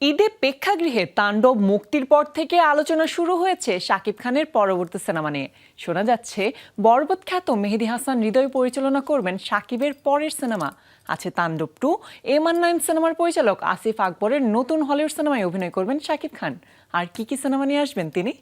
ঈদে প্রেক্ষাগৃহে তাণ্ডব মুক্তির পর থেকে আলোচনা শুরু হয়েছে শাকিব খানের পরবর্তী সিনেমা নিয়ে। শোনা যাচ্ছে, বরবত খ্যাত মেহেদি হাসান হৃদয় পরিচালনা করবেন শাকিবের পরের সিনেমা। আছে তাণ্ডব টু এমান নাইন সিনেমার পরিচালক আসিফ আকবরের নতুন হলিউড সিনেমায় অভিনয় করবেন শাকিব খান। আর কি কি সিনেমা নিয়ে আসবেন তিনি?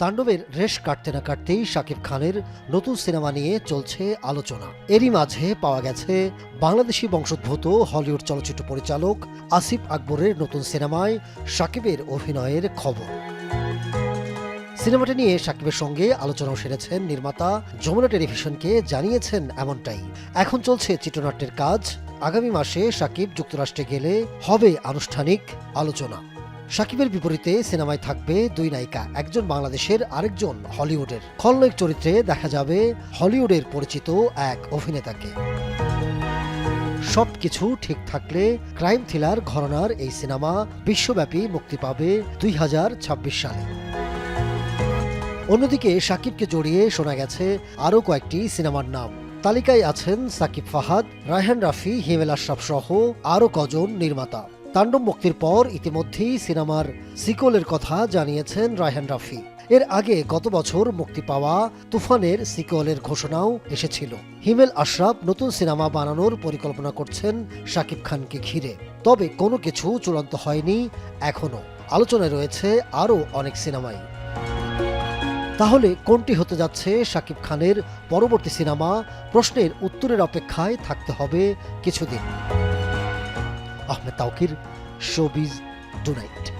তাণ্ডবের রেশ কাটতে না কাটতেই শাকিব খানের নতুন সিনেমা নিয়ে চলছে আলোচনা। এরই মাঝে পাওয়া গেছে বাংলাদেশি বংশোদ্ভূত হলিউড চলচ্চিত্র পরিচালক আসিফ আকবরের নতুন সিনেমায় শাকিবের অভিনয়ের খবর। সিনেমাটি নিয়ে শাকিবের সঙ্গে আলোচনাও সেরেছেন নির্মাতা, যমুনা টেলিভিশনকে জানিয়েছেন এমনটাই। এখন চলছে চিত্রনাট্যের কাজ। আগামী মাসে শাকিব যুক্তরাষ্ট্রে গেলে হবে আনুষ্ঠানিক আলোচনা। শাকিবের বিপরীতে সিনেমায় থাকবে দুই নায়িকা, একজন বাংলাদেশের, আরেকজন হলিউডের। খলনায়ক চরিত্রে দেখা যাবে হলিউডের পরিচিত এক অভিনেতাকে। সবকিছু ঠিক থাকলে ক্রাইম থ্রিলার ঘরানার এই সিনেমা বিশ্বব্যাপী মুক্তি পাবে দুই হাজার ছাব্বিশ সালে। অন্যদিকে সাকিবকে জড়িয়ে শোনা গেছে আরও কয়েকটি সিনেমার নাম। তালিকায় আছেন সাকিব ফাহাদ, রায়হান রাফি, হিমেল আশরাফ সহ আরও কজন নির্মাতা। তাণ্ডব মুক্তির পর ইতিমধ্যেই সিনেমার সিকোলের কথা জানিয়েছেন রায়হান রাফি। এর আগে গত বছর মুক্তি পাওয়া তুফানের সিকোয়েলের ঘোষণাও এসেছিল। হিমেল আশরাফ নতুন সিনেমা বানানোর পরিকল্পনা করছেন শাকিব খানকে ঘিরে। তবে কোনো কিছু চূড়ান্ত হয়নি এখনও আলোচনায় রয়েছে আরও অনেক সিনেমাই। তাহলে কোনটি হতে যাচ্ছে শাকিব খানের পরবর্তী সিনেমা? প্রশ্নের উত্তরের অপেক্ষায় থাকতে হবে কিছুদিন। Ahmed Taukir showbiz tonight.